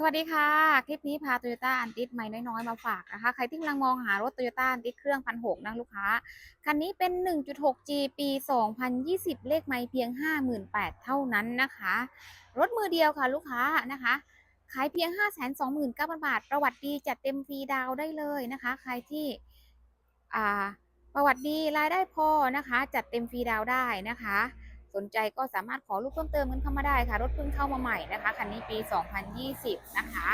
สวัสดีค่ะ คลิปนี้พา Toyota อันติสใหม่น้อยๆ มาฝากนะคะ ใครที่กำลังมองหารถ Toyota อันติสเครื่องพันหกนะลูกค้า คันนี้เป็น 1.6G ปี 2020 เลขไม่เพียง 58,000 เท่านั้นนะคะ รถมือเดียวค่ะลูกค้านะคะ ขายเพียง 529,000 บาท ประวัติดีจัดเต็มฟรีดาวได้เลยนะคะ ใครที่ประวัติดีรายได้พอนะคะ จัดเต็มฟรีดาวได้นะคะ สนใจก็สามารถขอรูปเพิ่มเติมกันเข้ามาได้ค่ะ รถเพิ่งเข้ามาใหม่นะคะ คันนี้ปี 2020 นะคะ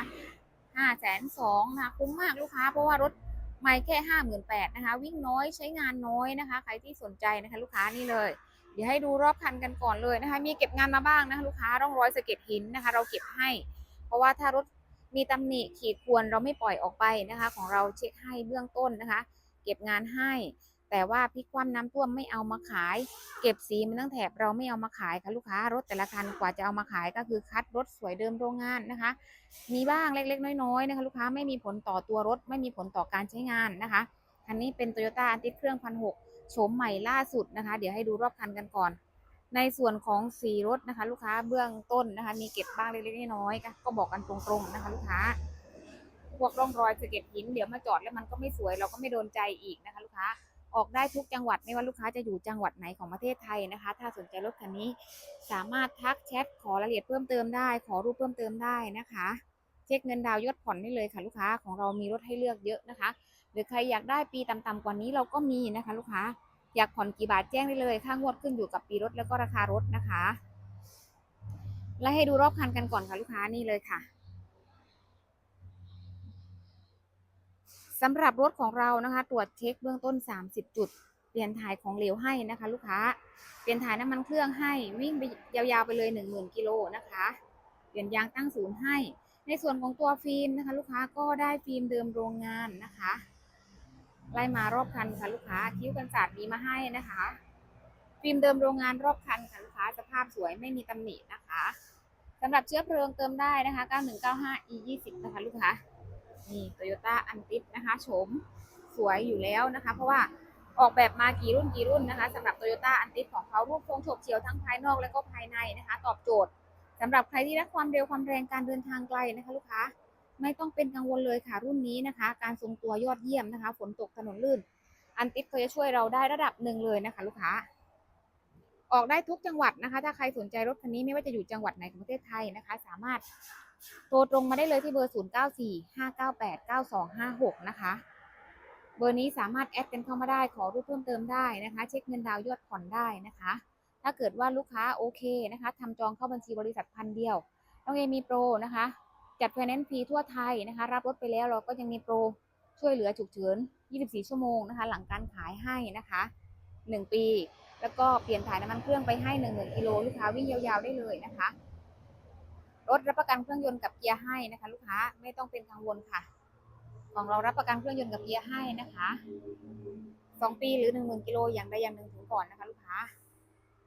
5 2 0 0 0นะคุ้มมากลูกค้า เพราะว่ารถไม่แค่ 58,000นะคะ วิ่งน้อยใช้งานน้อยนะคะ ใครที่สนใจนะคะ ลูกค้านี่เลย เดี๋ยวให้ดูรอบคันกันก่อนเลยนะคะ มีเก็บงานมาบ้างนะคะลูกค้าร่องรอยสะเก็ดหินนะคะ เราเก็บให้ เพราะว่าถ้ารถมีตำหนิขีดควรเราไม่ปล่อยออกไปนะคะ ของเราเช็คให้เบื้องต้นนะคะ เก็บงานให้ แต่ว่าพิกคว่ำน้ำท่วมไม่เอามาขาย เก็บสีมันตั้งแถบเราไม่เอามาขายค่ะลูกค้ารถแต่ละคันกว่าจะเอามาขายก็คือคัดรถสวยเดิมโรงงานนะคะ มีบ้างเล็กๆ น้อยๆนะคะลูกค้าไม่มีผลต่อตัวรถ ไม่มีผลต่อการใช้งานนะคะคันนี้เป็น Toyota อันติดเครื่องพันหกโฉมใหม่ล่าสุดนะคะ เดี๋ยวให้ดูรอบคันกันก่อน ในส่วนของสีรถนะคะ ลูกค้าเบื้องต้นนะคะ มีเก็บบ้างเล็กๆน้อยๆก็บอกกันตรงๆนะคะ ลูกค้าพวกร่องรอยสะเก็ดหินเดี๋ยวมาจอดแล้วมันก็ไม่สวยเราก็ไม่โดนใจอีกนะคะ ลูกค้า ออกได้ทุกจังหวัดไม่ว่าลูกค้าจะอยู่จังหวัดไหนของประเทศไทยนะคะ ถ้าสนใจรถคันนี้สามารถทักแชทขอรายละเอียดเพิ่มเติมได้ ขอรูปเพิ่มเติมได้นะคะ เช็คเงินดาวยอดผ่อนได้เลยค่ะลูกค้าของเรามีรถให้เลือกเยอะนะคะ หรือใครอยากได้ปีต่ำๆกว่านี้เราก็มีนะคะ ลูกค้าอยากผ่อนกี่บาทแจ้งได้เลยค่างวดขึ้นอยู่กับปีรถแล้วก็ราคารถนะคะ และให้ดูรอบคันกันก่อนค่ะลูกค้านี่เลยค่ะ สำหรับรถของเรานะคะ ตรวจเช็คเบื้องต้น 30 จุด เปลี่ยนถ่ายของเหลวให้นะคะ ลูกค้า เปลี่ยนถ่ายน้ำมันเครื่องให้ วิ่งไปยาวๆไปเลย 10,000กิโลนะคะ เปลี่ยนยางตั้งศูนย์ให้ ในส่วนของตัวฟิล์มนะคะ ลูกค้าก็ได้ฟิล์มเดิมโรงงานนะคะ ไล่มารอบคันค่ะลูกค้า คิ้วกันศาสตร์มีมาให้นะคะ ฟิล์มเดิมโรงงานรอบคันค่ะลูกค้า สภาพสวยไม่มีตำหนินะคะสำหรับเชื้อเพลิงเติมได้นะคะ 9195 e 20 นะคะลูกค้า นี่โตโยต้าอันติสนะคะโฉมสวยอยู่แล้วนะคะ เพราะว่าออกแบบมากี่รุ่นกี่รุ่นนะคะสำหรับโตโยต้าอันติสของเขารูปทรงโฉบเฉียวทั้งภายนอกและก็ภายในนะคะ ตอบโจทย์สำหรับใครที่รักความเร็วความแรงการเดินทางไกลนะคะ ลูกค้าไม่ต้องเป็นกังวลเลยค่ะรุ่นนี้นะคะ การทรงตัวยอดเยี่ยมนะคะ ฝนตกถนนลื่น อันติสเขาจะช่วยเราได้ระดับหนึ่งเลยนะคะ ลูกค้า ออกได้ทุกจังหวัดนะคะ ถ้าใครสนใจรถคันนี้ไม่ว่าจะอยู่จังหวัดไหนของประเทศไทยนะคะ สามารถ โทรตรงมาได้เลยที่เบอร์ 0 9 4 5 9 8 9 2 5 6 นะคะ เบอร์นี้สามารถแอดกันเข้ามาได้ขอรูปเพิ่มเติมได้นะคะ เช็คเงินดาวยอดผ่อนได้นะคะ ถ้าเกิดว่าลูกค้าโอเคนะคะทำจองเข้าบัญชีบริษัทพันเดียวน้องเอมีโปรนะคะ จัดไฟแนนซ์ฟรีทั่วไทยนะคะ รับรถไปแล้วเราก็ยังมีโปรช่วยเหลือฉุกเฉิน 24 ชั่วโมงนะคะ หลังการขายให้นะคะ 1 ปี แล้วก็เปลี่ยนถ่ายน้ำมันเครื่องไปให้ 1 0,000กิโลลูกค้าวิ่งยาวๆได้เลยนะคะ รถรับประกันเครื่องยนต์กับเกียร์ให้นะคะ ลูกค้าไม่ต้องเป็นกังวลค่ะ ของเรารับประกันเครื่องยนต์กับเกียร์ให้นะคะสองปีหรือหนึ่งหมื่นกิโลอย่างใดอย่างหนึ่งถึงก่อนนะคะ ลูกค้า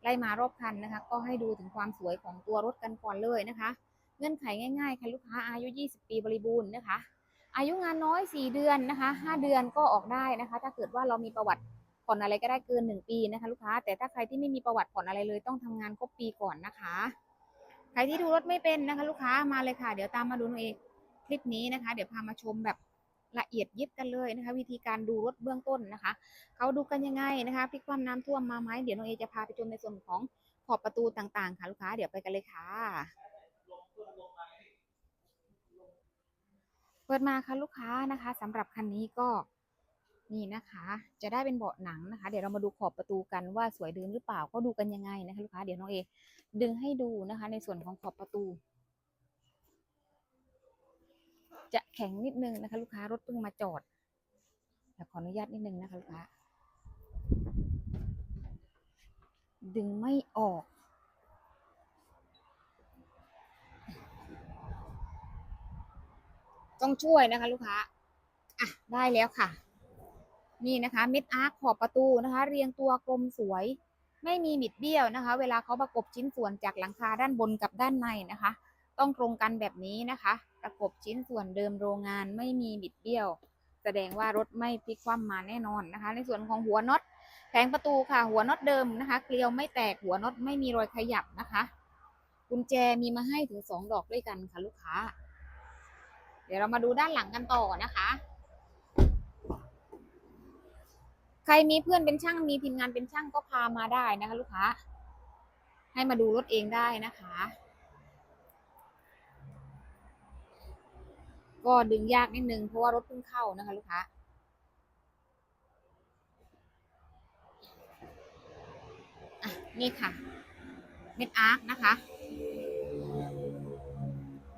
ไล่มารอบคันนะคะ ก็ให้ดูถึงความสวยของตัวรถกันก่อนเลยนะคะ เงื่อนไขง่ายๆค่ะลูกค้าอายุ 20 ปีบริบูรณ์นะคะ อายุงานน้อย 4 เดือนนะคะ 5 เดือนก็ออกได้นะคะ ถ้าเกิดว่าเรามีประวัติผ่อนอะไรก็ได้เกิน 1 ปีนะคะ ลูกค้าแต่ถ้าใครที่ไม่มีประวัติผ่อนอะไรเลย ต้องทำงานครบปีก่อนนะคะ ครที่ดูรถไม่เป็นนะคะ ลูกค้ามาเลยค่ะ เดี๋ยวตามมาดูหนูเองคลิปนี้นะคะ เดี๋ยวพามาชมแบบละเอียดยิบกันเลยนะคะ วิธีการดูรถเบื้องต้นนะคะเขาดูกันยังไงนะคะพลิกความน้ำท่วมมาไหมเดี๋ยวน้องเอจะพาไปชมในส่วนของขอบประตูต่างๆ ค่ะลูกค้า เดี๋ยวไปกันเลยค่ะ เปิดมาค่ะลูกค้านะคะสำหรับคันนี้ก็ นี่นะคะ จะได้เป็นเบาะหนังนะคะ เดี๋ยวเรามาดูขอบประตูกันว่าสวยดิมหรือเปล่าก็ดูกันยังไงนะคะลูกค้าเดี๋ยวน้องเอดึงให้ดูนะคะ ในส่วนของขอบประตู จะแข็งนิดนึงนะคะ ลูกค้ารถเพิ่งมาจอดเดี๋ยวขออนุญาตนิดนึงนะคะลูกค้าดึงไม่ออก ต้องช่วยนะคะ ลูกค้าอะได้แล้วค่ะ นี่นะคะมิดอาร์คขอบประตูนะคะ เรียงตัวกลมสวย ไม่มีบิดเบี้ยวนะคะ เวลาเขาประกบชิ้นส่วนจากหลังคาด้านบนกับด้านในนะคะ ต้องตรงกันแบบนี้นะคะ ประกบชิ้นส่วนเดิมโรงงานไม่มีบิดเบี้ยว แสดงว่ารถไม่พลิกคว่ำมาแน่นอนนะคะ ในส่วนของหัวน็อตแผงประตูค่ะ หัวน็อตเดิมนะคะ เกลียวไม่แตกหัวน็อตไม่มีรอยขยับนะคะกุญแจมีมาให้ถึงสองดอกด้วยกันค่ะลูกค้า เดี๋ยวเรามาดูด้านหลังกันต่อนะคะ ใครมีเพื่อนเป็นช่างมีทีมงานเป็นช่างก็พามาได้นะคะ ลูกค้า ให้มาดูรถเองได้นะคะ ก็ดึงยากนิดนึงเพราะว่ารถเพิ่งเข้านะคะ ลูกค้าอะนี่ค่ะ เม็ดอาร์คนะคะ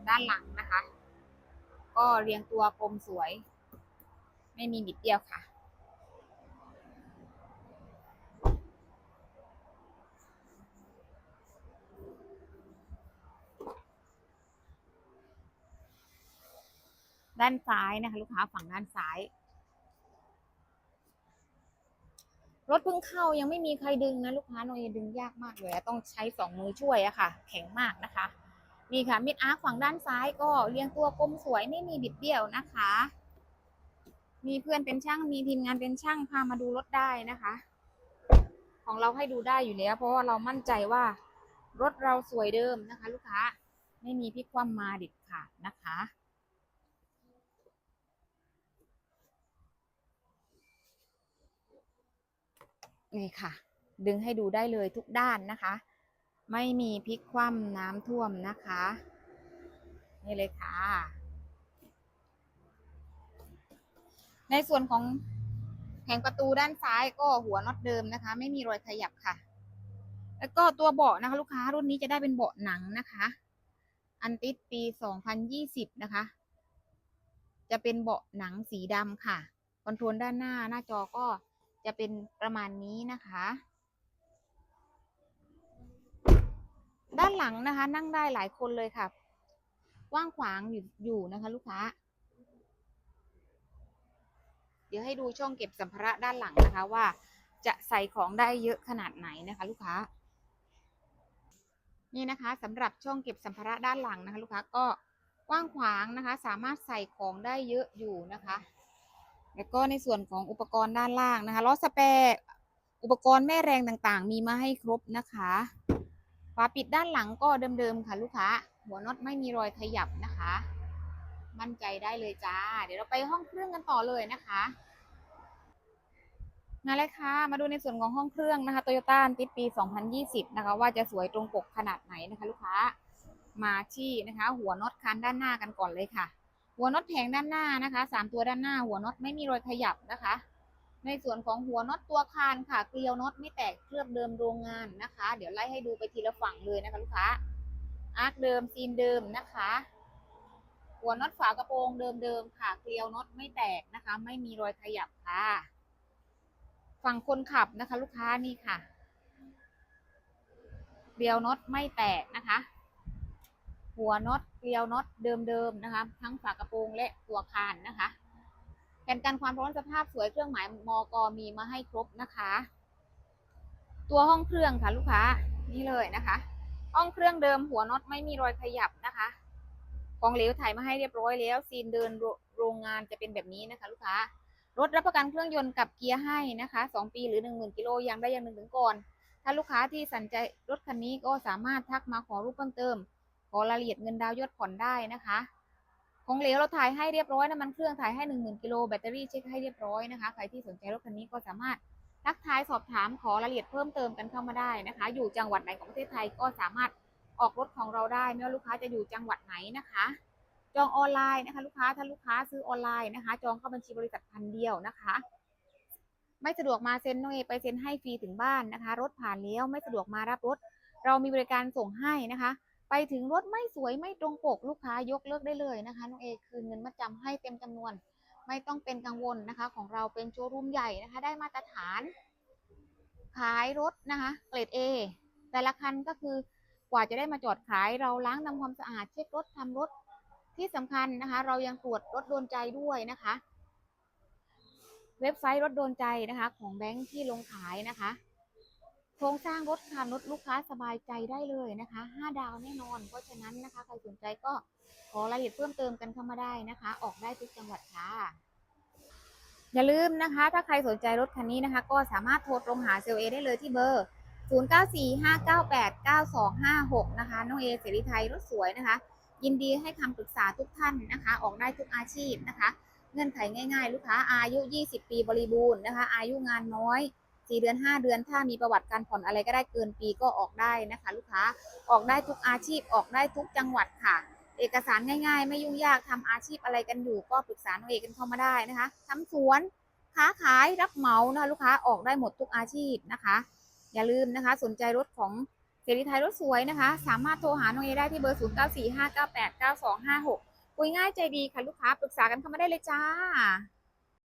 ด้านหลังนะคะ ก็เรียงตัวกลมสวย ไม่มีบิดเดียวค่ะ ด้านซ้ายนะคะ ลูกค้าฝั่งด้านซ้าย รถเพิ่งเข้ายังไม่มีใครดึงนะลูกค้าโนเอดึงยากมากเลยต้องใช้สองมือช่วยอะค่ะ แข็งมากนะคะ นี่ค่ะมิดอาร์คฝั่งด้านซ้ายก็เรียงตัวกลมสวยไม่มีบิดเบี้ยวนะคะ มีเพื่อนเป็นช่างมีทีมงานเป็นช่างพามาดูรถได้นะคะ ของเราให้ดูได้อยู่แล้ว เพราะว่าเรามั่นใจว่ารถเราสวยเดิมนะคะ ลูกค้าไม่มีพลิกคว่ำมาด็ดขาดนะคะ นี่ค่ะ ดึงให้ดูได้เลยทุกด้านนะคะ ไม่มีพลิกคว่ำน้ำท่วมนะคะ นี่เลยค่ะ ในส่วนของแผงประตูด้านซ้ายก็หัวน็อตเดิมนะคะ ไม่มีรอยขยับค่ะ แล้วก็ตัวเบาะนะคะ ลูกค้ารุ่นนี้จะได้เป็นเบาะหนังนะคะ อันติดปี 2020 นะคะ จะเป็นเบาะหนังสีดำค่ะ คอนโทรลด้านหน้าหน้าจอก็ จะเป็นประมาณนี้นะคะ ด้านหลังนะคะ นั่งได้หลายคนเลยค่ะว้างขวางอยู่อยู่นะคะ ลูกค้า เดี๋ยวให้ดูช่องเก็บสัมภาระด้านหลังนะคะว่าจะใส่ของได้เยอะขนาดไหนนะคะ ลูกค้า นี่นะคะสำหรับช่องเก็บสัมภาระด้านหลังนะคะ ลูกค้าก็กว้างขวางนะคะ สามารถใส่ของได้เยอะอยู่นะคะ แล้วก็ในส่วนของอุปกรณ์ด้านล่างนะคะล้อสแปรอุปกรณ์แม่แรงต่างๆ มีมาให้ครบนะคะฝาปิดด้านหลังก็เดิมๆค่ะลูกค้า หัวน็อตไม่มีรอยขยับนะคะ มั่นใจได้เลยจ้า เดี๋ยวเราไปห้องเครื่องกันต่อเลยนะคะมาเลยค่ะ มาดูในส่วนของห้องเครื่องนะคะโตโยต้าติดปี 2020 นะคะ ว่าจะสวยตรงปกขนาดไหนนะคะ ลูกค้า มาที่นะคะ หัวน็อตคันด้านหน้ากันก่อนเลยค่ะ หัวน็อตแผงด้านหน้านะคะสามตัวด้านหน้า หัวน็อตไม่มีรอยขยับนะคะ ในส่วนของหัวน็อตตัวคานค่ะเกลียวน็อตไม่แตกเคลือบเดิมโรงงานนะคะ เดี๋ยวไล่ให้ดูไปทีละฝั่งเลยนะคะลูกค้าอาร์คเดิมซีนเดิมนะคะ หัวน็อตฝากระโปรงเดิมๆค่ะเกลียวน็อตไม่แตกนะคะ ไม่มีรอยขยับค่ะ ฝั่งคนขับนะคะ ลูกค้านี่ค่ะเกลียวน็อตไม่แตกนะคะ หัวน็อตเกลียวน็อตเดิมๆนะคะ ทั้งฝากระโปรงและตัวคานนะคะแผ่นกันความร้อนสภาพสวยเครื่องหมายมกมีมาให้ครบนะคะ ตัวห้องเครื่องค่ะลูกค้านี่เลยนะคะ ห้องเครื่องเดิมหัวน็อตไม่มีรอยขยับนะคะของเหลวถ่ายมาให้เรียบร้อยแล้วซีนเดินโรโรงงานจะเป็นแบบนี้นะคะ ลูกค้ารถรับประกันเครื่องยนต์กับเกียร์ให้นะคะสองปีหรือหนึ่งหมื่นกิโลยังได้ยังหนึ่งถึงก่อน ถ้าลูกค้าที่สนใจรถคันนี้ก็สามารถทักมาขอรูปเพิ่มเติม ขอรายละเอียดเงินดาวยอดผ่อนได้นะคะของเหลวเราถ่ายให้เรียบร้อยน้ำมันเครื่องถ่ายให้หนึ่งหมื่นกิโลแบตเตอรี่เช็คให้เรียบร้อยนะคะ ใครที่สนใจรถคันนี้ก็สามารถทักทายสอบถามขอรายละเอียดเพิ่มเติมกันเข้ามาได้นะคะ อยู่จังหวัดไหนของประเทศไทยก็สามารถออกรถของเราได้ ไม่ว่าลูกค้าจะอยู่จังหวัดไหนนะคะ จองออนไลน์นะคะ ลูกค้าถ้าลูกค้าซื้อออนไลน์นะคะ จองเข้าบัญชีบริษัทพันเดียวนะคะ ไม่สะดวกมาเซ็นโนเอไปเซ็นให้ฟรีถึงบ้านนะคะ รถผ่านแล้วไม่สะดวกมารับรถ เรามีบริการส่งให้นะคะ ไปถึงรถไม่สวยไม่ตรงปกลูกค้ายกเลิกได้เลยนะคะน้องเอคืนเงินมาจำให้เต็มจำนวน ไม่ต้องเป็นกังวลนะคะ ของเราเป็นโชว์รูมใหญ่นะคะ ได้มาตรฐาน ขายรถนะคะเกรด A แต่ละคันก็คือกว่าจะได้มาจอดขายเราล้างทำความสะอาดเช็ครถทำรถที่สำคัญนะคะ เรายังตรวจรถโดนใจด้วยนะคะ เว็บไซต์รถโดนใจนะคะ ของแบงค์ที่ลงขายนะคะ โครงสร้างรถค่ะรถลูกค้าสบายใจได้เลยนะคะ5ดาวแน่นอน เพราะฉะนั้นนะคะ ใครสนใจก็ขอรายละเอียดเพิ่มเติมกันเข้ามาได้นะคะ ออกได้ทุกจังหวัดค่ะ อย่าลืมนะคะ ถ้าใครสนใจรถคันนี้นะคะ ก็สามารถโทรตรงหาเซลเอได้เลยที่เบอร์ 0945989256 นะคะ น้องเอเสรีไทยรถสวยนะคะ ยินดีให้คำปรึกษาทุกท่านนะคะ ออกได้ทุกอาชีพนะคะ เงื่อนไขง่าย ๆ ลูกค้าอายุ 20 ปีบริบูรณ์นะคะ อายุงานน้อย 4 เดือน 5 เดือน ถ้ามีประวัติการผ่อนอะไรก็ได้เกินปีก็ออกได้นะคะ ลูกค้าออกได้ทุกอาชีพออกได้ทุกจังหวัดค่ะ เอกสารง่ายๆ ไม่ยุ่งยากทำอาชีพอะไรกันอยู่ ก็ปรึกษาน้องเอกกันเข้ามาได้นะคะทำสวนค้าขายรับเหมานะคะลูกค้าออกได้หมดทุกอาชีพนะคะ อย่าลืมนะคะ สนใจรถของเสรีไทยรถสวยนะคะ สามารถโทรหาน้องเอได้ที่เบอร์ 0 9 4 5 9 8 9 2 5 6 คุยง่ายใจดีค่ะลูกค้าปรึกษากันเข้ามาได้เลยจ้า